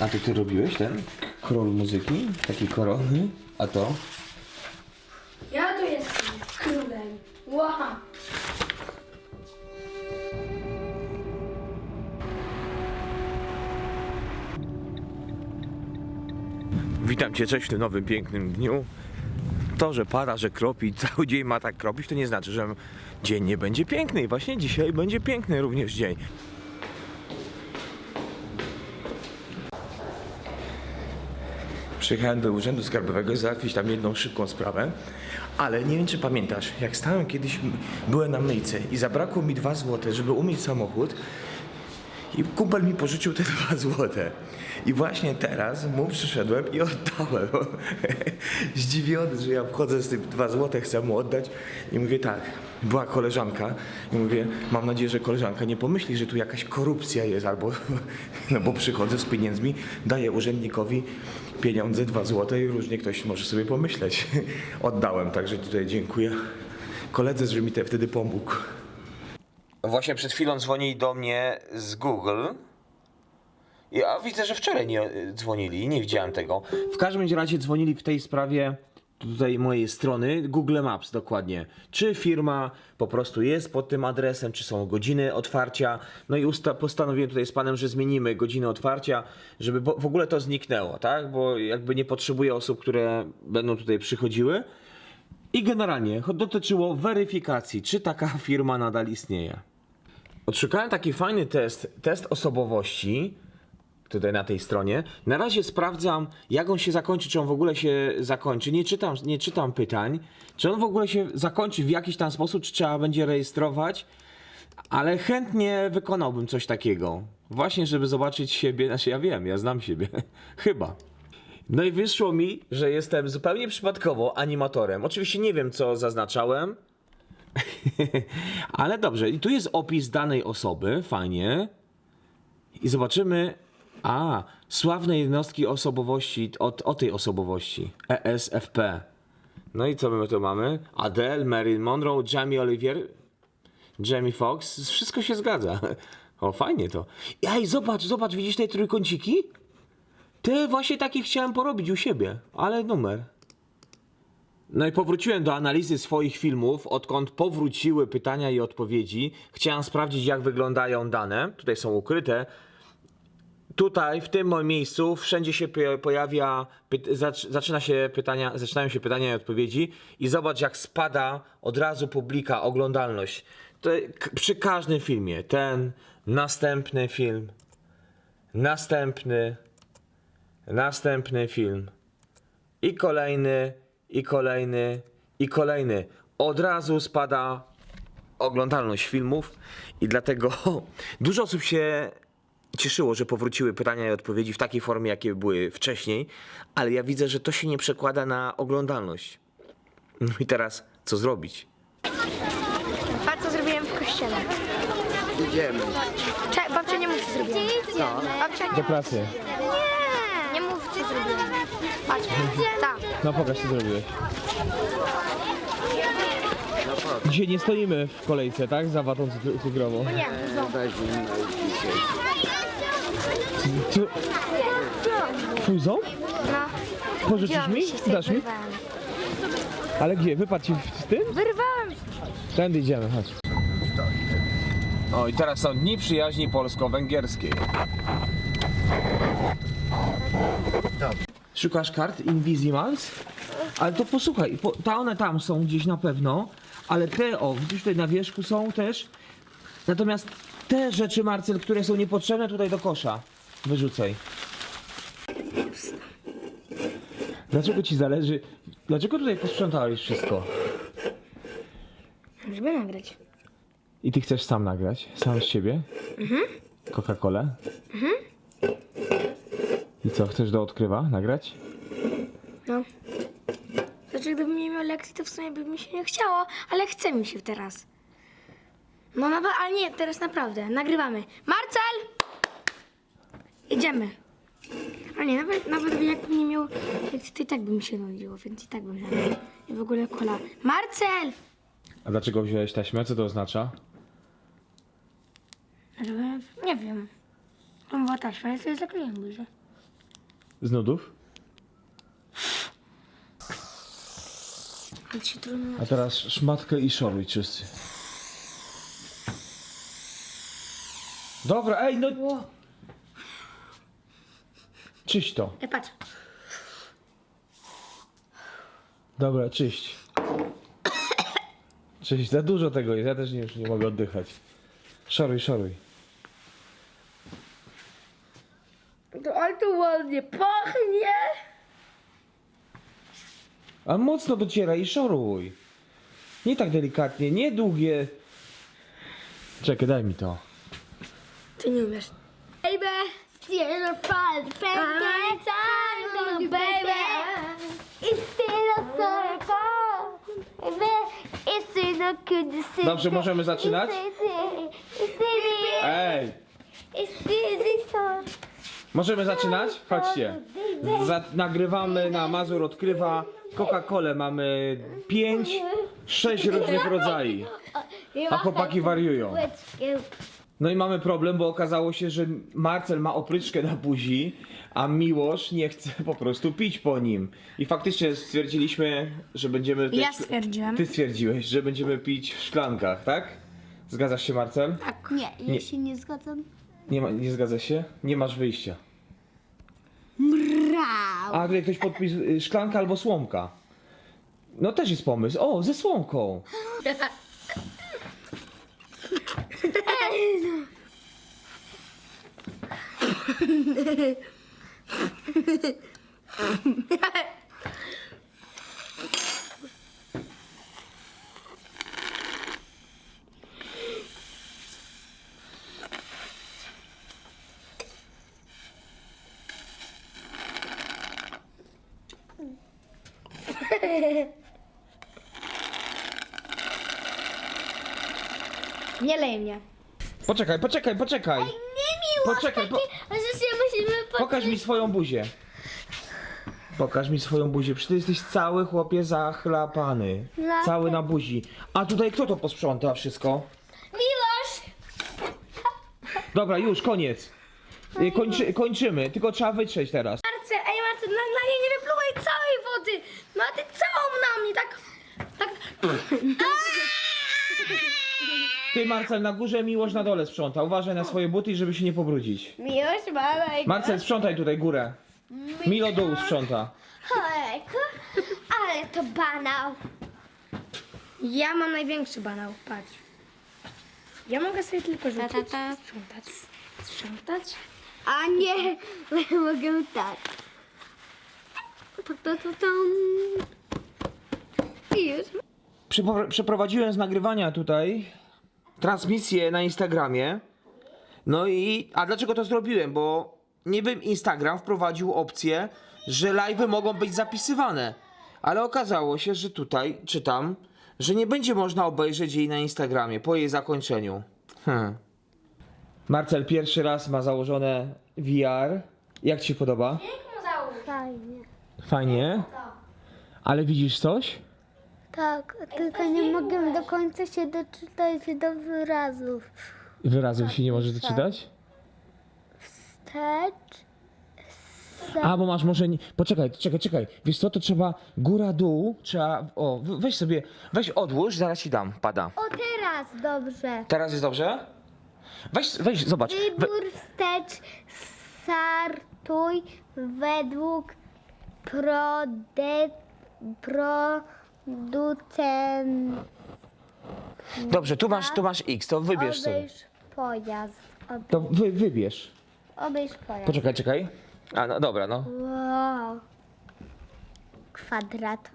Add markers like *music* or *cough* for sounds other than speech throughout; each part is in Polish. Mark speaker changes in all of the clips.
Speaker 1: A to ty robiłeś ten król muzyki? Taki korony? A to?
Speaker 2: Ja tu jestem królem. Wow.
Speaker 1: Witam Cię, cześć w tym nowym, pięknym dniu. To, że pada, że kropi, *laughs* cały dzień ma tak kropić, to nie znaczy, że dzień nie będzie piękny. I właśnie dzisiaj będzie piękny również dzień. Przyjechałem do Urzędu Skarbowego załatwić tam jedną szybką sprawę, ale nie wiem, czy pamiętasz, jak stałem kiedyś, byłem na myjce i zabrakło mi dwa złote, żeby umyć samochód, i kumpel mi pożyczył te *laughs* dwa złote. I właśnie teraz mu przyszedłem i oddałem. *laughs* Zdziwiony, że ja wchodzę z tym dwa złote, chcę mu oddać. I mówię tak, była koleżanka. I mówię, mam nadzieję, że koleżanka nie pomyśli, że tu jakaś korupcja jest albo... *laughs* No bo przychodzę z pieniędzmi, daję urzędnikowi pieniądze, dwa złote i różnie ktoś może sobie pomyśleć. Oddałem, także tutaj dziękuję koledze, że mi te wtedy pomógł. Właśnie przed chwilą dzwonili do mnie z Google. Ja widzę, że wczoraj nie dzwonili, nie widziałem tego. W każdym razie dzwonili w tej sprawie tutaj mojej strony, Google Maps dokładnie. Czy firma po prostu jest pod tym adresem, czy są godziny otwarcia. No i usta- postanowiłem tutaj z panem, że zmienimy godziny otwarcia, żeby w ogóle to zniknęło, tak? Bo jakby nie potrzebuję osób, które będą tutaj przychodziły. I generalnie dotyczyło weryfikacji, czy taka *laughs* firma nadal istnieje. Odszukałem taki fajny test, test osobowości, tutaj na tej stronie. Na razie sprawdzam, jak on się zakończy, czy on w ogóle się zakończy. Nie czytam, nie czytam pytań, czy on w ogóle się zakończy w jakiś tam sposób, czy trzeba będzie rejestrować, ale chętnie wykonałbym coś takiego. Właśnie, żeby zobaczyć siebie, znaczy ja wiem, ja znam siebie, *laughs* chyba. No i wyszło mi, że jestem zupełnie przypadkowo animatorem. Oczywiście nie wiem, co zaznaczałem, *laughs* ale dobrze, i tu jest opis danej osoby, fajnie. I zobaczymy. A, sławne jednostki osobowości, o, o tej osobowości. ESFP. No i co my tu mamy? Adele, Marilyn Monroe, Jamie Olivier, Jamie Foxx. Wszystko się zgadza. *laughs* O, fajnie to. Ej, zobacz, zobacz, widzisz te trójkąciki? Te właśnie takie chciałem porobić u siebie, ale numer. No i powróciłem do analizy swoich filmów, odkąd powróciły pytania i odpowiedzi. Chciałem sprawdzić, jak wyglądają dane. Tutaj są ukryte. Tutaj, w tym moim miejscu, wszędzie się po- pojawia, zaczyna się pytania, zaczynają się pytania i odpowiedzi i zobacz, jak spada od razu publika, oglądalność. To, przy każdym filmie. Ten, następny film, następny, następny film i kolejny, i kolejny, i kolejny. Od razu spada oglądalność filmów i dlatego *laughs* dużo osób się cieszyło, że powróciły pytania i odpowiedzi w takiej formie, jakie były wcześniej, ale ja widzę, że to się nie przekłada na oglądalność. No i teraz co zrobić?
Speaker 2: Patrz co zrobiłem w kościele.
Speaker 3: Idziemy.
Speaker 2: Cze- babcia nie mów co zrobiłem.
Speaker 3: Co?
Speaker 2: Babcia nie.
Speaker 1: pracy.
Speaker 2: Nie! Nie mów co zrobiłem. Patrz. Tak.
Speaker 4: No pokaż co zrobiłeś.
Speaker 3: No
Speaker 4: Dzisiaj nie stoimy w kolejce, tak? Za watą cukr- cukrową.
Speaker 2: Nie.
Speaker 3: dzisiaj.
Speaker 4: Tu... Ząb?
Speaker 2: No.
Speaker 4: Pożyczysz mi?
Speaker 2: się
Speaker 4: Dasz mi?
Speaker 2: Wyrwałem.
Speaker 4: Ale gdzie? Wypadł ci w- z tym?
Speaker 2: Wyrwałem.
Speaker 4: Tędy idziemy, chodź.
Speaker 1: O i teraz są dni przyjaźni polsko-węgierskiej.
Speaker 4: Szukasz kart Invisimals? Ale to posłuchaj, po, ta one tam są gdzieś na pewno, ale te, o, widzisz tutaj na wierzchu są też. Natomiast te rzeczy, Marcel, które są niepotrzebne tutaj do kosza, wyrzucaj. Dlaczego ci zależy? Dlaczego tutaj posprzątałeś wszystko?
Speaker 2: Żeby nagrać.
Speaker 4: I ty chcesz sam nagrać? Sam z siebie? Mhm. Coca-Colę? Mhm. I co, chcesz do odkrywa nagrać?
Speaker 2: No. Znaczy gdybym nie miał lekcji, to w sumie by mi się nie chciało, ale chce mi się teraz. No nawet, ale nie, teraz naprawdę. Nagrywamy. Marcel! Idziemy. Ale nie, nawet, nawet jakbym nie miał lekcji, to i tak by mi się nudziło, więc i tak bym nagrał. I w ogóle kola. Marcel!
Speaker 4: A dlaczego wziąłeś taśmę? Co to oznacza?
Speaker 2: Żeby, nie wiem. No bo ta świnia sobie zakryję buzię.
Speaker 1: Z nudów?
Speaker 2: Ale się trudno.
Speaker 1: A teraz szmatkę i szoruj czysty. Dobra, ej, no...
Speaker 2: Ło.
Speaker 1: Czyść to.
Speaker 2: Ej, patrz.
Speaker 1: Dobra, czyść. Czyść, za dużo tego jest, ja też nie, już nie mogę oddychać. Szoruj, szoruj.
Speaker 2: To, ale to ładnie pachnie.
Speaker 1: A mocno docieraj i szoruj. Nie tak delikatnie, nie długie. Czekaj, daj mi to.
Speaker 2: Ty nie umiesz. Baby, still a fall, time, time, baby.
Speaker 3: It's still a circle. It's still a good.
Speaker 1: Dobrze, możemy zaczynać? Ej,
Speaker 3: It's still a
Speaker 1: możemy zaczynać? Chodźcie. Za, nagrywamy na Mazur odkrywa Coca-Colę. Mamy pięć, sześć różnych rodzajów. A chłopaki wariują. No i mamy problem, bo okazało się, że Marcel ma opryczkę na buzi, a Miłosz nie chce po prostu pić po nim. I faktycznie stwierdziliśmy, że będziemy...
Speaker 2: Ja stwierdziłem.
Speaker 1: Ty stwierdziłeś, że będziemy pić w szklankach, tak? Zgadzasz się, Marcel?
Speaker 3: Nie, ja
Speaker 1: Nie.
Speaker 3: się nie zgadzam.
Speaker 1: Nie, ma, nie zgadza się? Nie masz wyjścia.
Speaker 3: Mrał.
Speaker 1: A tutaj ktoś podpis y, szklanka albo słomka. No też jest pomysł. O, ze słomką. *laughs*
Speaker 2: Nie lej mnie.
Speaker 1: Poczekaj, poczekaj, poczekaj.
Speaker 3: Nie miło.
Speaker 1: Poczekaj, po,
Speaker 3: A że się musimy po...
Speaker 1: pokaż mi swoją buzię. Pokaż mi swoją buzię. Przecież ty jesteś cały chłopie zachlapany.
Speaker 3: Chlapy.
Speaker 1: Cały na buzi. A tutaj kto to posprząta wszystko?
Speaker 3: Miłosz.
Speaker 1: Dobra, już, koniec. Y, Kończy, kończymy, tylko trzeba wytrzeć teraz.
Speaker 2: Marcel, ej Marcel, na, na nie, nie wypluwaj całej wody. No a ty całą na mnie, tak, tak. *laughs*
Speaker 1: Ty, Marcel, na górze, Miłosz na dole sprząta. Uważaj na swoje buty, żeby się nie pobrudzić.
Speaker 3: Miłosz, malej.
Speaker 1: Marcel, sprzątaj tutaj górę. Milo dół sprząta.
Speaker 3: Hejku. Ale to banał.
Speaker 2: Ja mam największy banał, patrz. Ja mogę sobie tylko rzucić,
Speaker 3: Ta, ta, ta.
Speaker 2: sprzątać, sprzątać.
Speaker 3: A nie, *laughs* mogę tak. I już.
Speaker 1: Przypo- Przeprowadziłem z nagrywania tutaj transmisję na Instagramie. No i. A dlaczego to zrobiłem? Bo niby Instagram wprowadził opcję, że live'y mogą być zapisywane. Ale okazało się, że tutaj czytam, że nie będzie można obejrzeć jej na Instagramie po jej zakończeniu. Hmm. Marcel pierwszy raz ma założone VR. Jak ci się podoba?
Speaker 3: Fajnie.
Speaker 1: Fajnie. Ale widzisz coś?
Speaker 3: Tak, tylko nie mogę do końca się doczytać do wyrazów.
Speaker 1: Wyrazów się nie możesz doczytać?
Speaker 3: Wstecz.
Speaker 1: A, bo masz może. Nie... Poczekaj, czekaj, czekaj. Wiesz co, to trzeba góra, dół. Trzeba. O, weź sobie. Weź odłóż, zaraz ci dam. Pada.
Speaker 3: O teraz, dobrze.
Speaker 1: Teraz jest dobrze? Weź, weź, zobacz.
Speaker 3: Wybór wstecz. Startuj według prode, producent.
Speaker 1: Dobrze, tu masz, tu masz X, to wybierz sobie.
Speaker 3: Obejrz pojazd.
Speaker 1: To wy, wybierz.
Speaker 3: obejrz pojazd.
Speaker 1: Poczekaj, czekaj. A, no dobra, no.
Speaker 3: Wow. Kwadrat.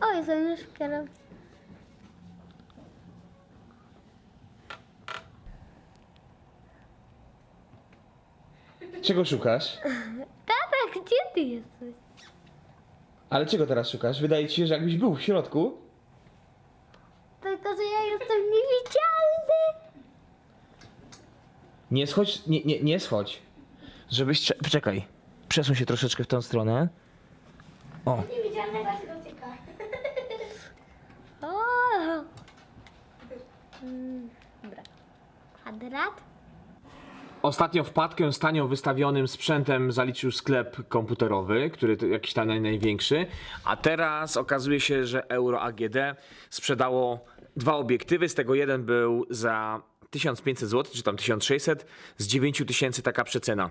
Speaker 3: O, jestem już kierowcą.
Speaker 1: Czego szukasz? *laughs*
Speaker 3: Tata, gdzie ty jesteś?
Speaker 1: Ale czego teraz szukasz? Wydaje ci się, że jakbyś był w środku.
Speaker 3: Tylko, że ja jestem niewidzialny.
Speaker 1: Nie schodź, nie, nie, nie schodź. Żebyś. trze- Poczekaj. Przesuń się troszeczkę w tą stronę. O.
Speaker 2: Niewidzialnego się dotyka. *laughs*
Speaker 3: O! Mm, Dobra. Kwadrat.
Speaker 1: Ostatnio wpadkę z tanio wystawionym sprzętem zaliczył sklep komputerowy, który to jakiś tam naj- największy, a teraz okazuje się, że Euro AGD sprzedało dwa obiektywy, z tego jeden był za 1500 zł, czy tam 1600, z 9000 taka przecena.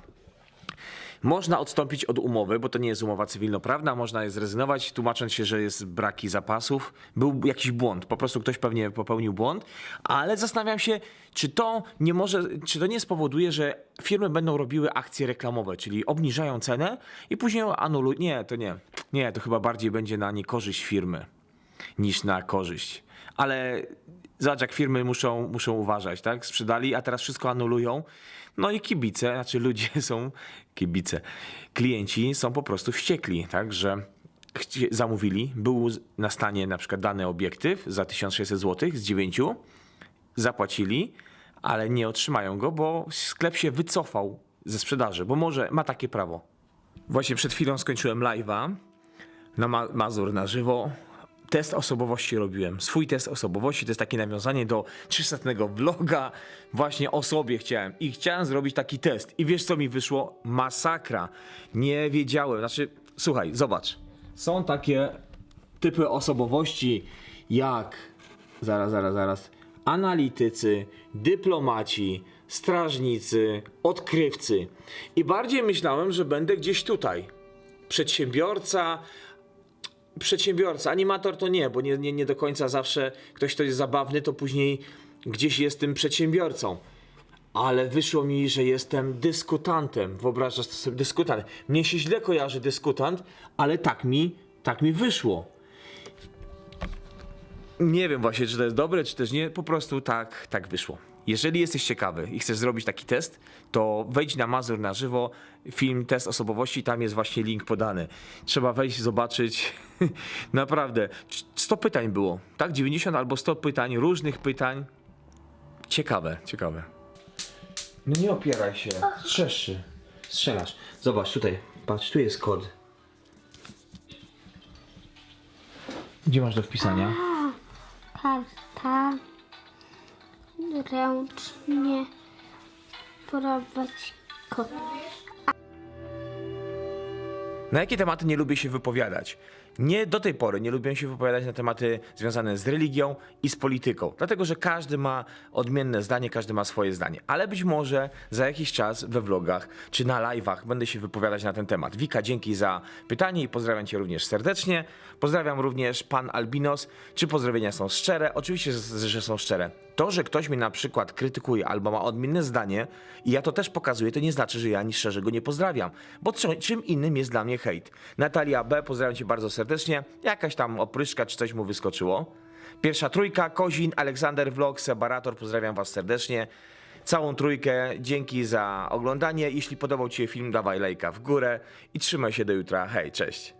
Speaker 1: Można odstąpić od umowy, bo to nie jest umowa cywilnoprawna, można je zrezygnować, tłumacząc się, że jest braki zapasów. Był jakiś błąd, po prostu ktoś pewnie popełnił błąd, ale zastanawiam się, czy to nie może, czy to nie spowoduje, że firmy będą robiły akcje reklamowe, czyli obniżają cenę i później ją anulują. Nie, to nie. Nie, to chyba bardziej będzie na niekorzyść firmy niż na korzyść. Ale zobacz, jak firmy muszą, muszą uważać, tak? Sprzedali, a teraz wszystko anulują. No i kibice, znaczy ludzie *laughs* są, kibice, klienci są po prostu wściekli, tak? Że zamówili, był na stanie na przykład dany obiektyw za 1600 zł z 9, zapłacili, ale nie otrzymają go, bo sklep się wycofał ze sprzedaży, bo może ma takie prawo. Właśnie przed chwilą skończyłem live'a na Ma- Mazur na żywo. Test osobowości robiłem. Swój test osobowości to jest takie nawiązanie do 300 vloga. Właśnie o sobie chciałem. I chciałem zrobić taki test. I wiesz co mi wyszło? Masakra. Nie wiedziałem. Znaczy, słuchaj, zobacz. Są takie typy osobowości jak. Zaraz, zaraz, zaraz. Analitycy, dyplomaci, strażnicy, odkrywcy. I bardziej myślałem, że będę gdzieś tutaj przedsiębiorca, przedsiębiorca, animator to nie, bo nie, nie, nie do końca zawsze ktoś, kto jest zabawny, to później gdzieś jest tym przedsiębiorcą. Ale wyszło mi, że jestem dyskutantem. Wyobrażasz sobie dyskutant. Mnie się źle kojarzy dyskutant, ale tak mi, tak mi wyszło. Nie wiem właśnie, czy to jest dobre, czy też nie. Po prostu tak, tak wyszło. Jeżeli jesteś ciekawy i chcesz zrobić taki test, to wejdź na Mazur na żywo, film test osobowości, tam jest właśnie link podany. Trzeba wejść, zobaczyć. *laughs* Naprawdę. 100 pytań było, tak? 90 albo 100 pytań, różnych pytań. Ciekawe, ciekawe. No nie opieraj się, strzeszy. Strzelasz. Zobacz tutaj, patrz, tu jest kod. Gdzie masz do wpisania?
Speaker 3: Karta. Ręcznie. Prowadź kod.
Speaker 5: Na jakie tematy nie lubię się wypowiadać? Nie do tej pory nie lubię się wypowiadać na tematy związane z religią i z polityką, dlatego że każdy ma odmienne zdanie, każdy ma swoje zdanie. Ale być może za jakiś czas we vlogach czy na live'ach będę się wypowiadać na ten temat. Wika, dzięki za pytanie i pozdrawiam Cię również serdecznie. Pozdrawiam również pan Albinos. Czy pozdrowienia są szczere? Oczywiście, że są szczere. To, że ktoś mnie na przykład krytykuje albo ma odmienne zdanie i ja to też pokazuję, to nie znaczy, że ja ani szczerze go nie pozdrawiam. Bo czym innym jest dla mnie hejt. Natalia B., pozdrawiam cię bardzo serdecznie. Jakaś tam opryszka czy coś mu wyskoczyło. Pierwsza trójka, Kozin, Aleksander Vlog, Sebarator, pozdrawiam was serdecznie. Całą trójkę, dzięki za oglądanie. Jeśli podobał ci się film, dawaj lajka w górę i trzymaj się do jutra. Hej, cześć.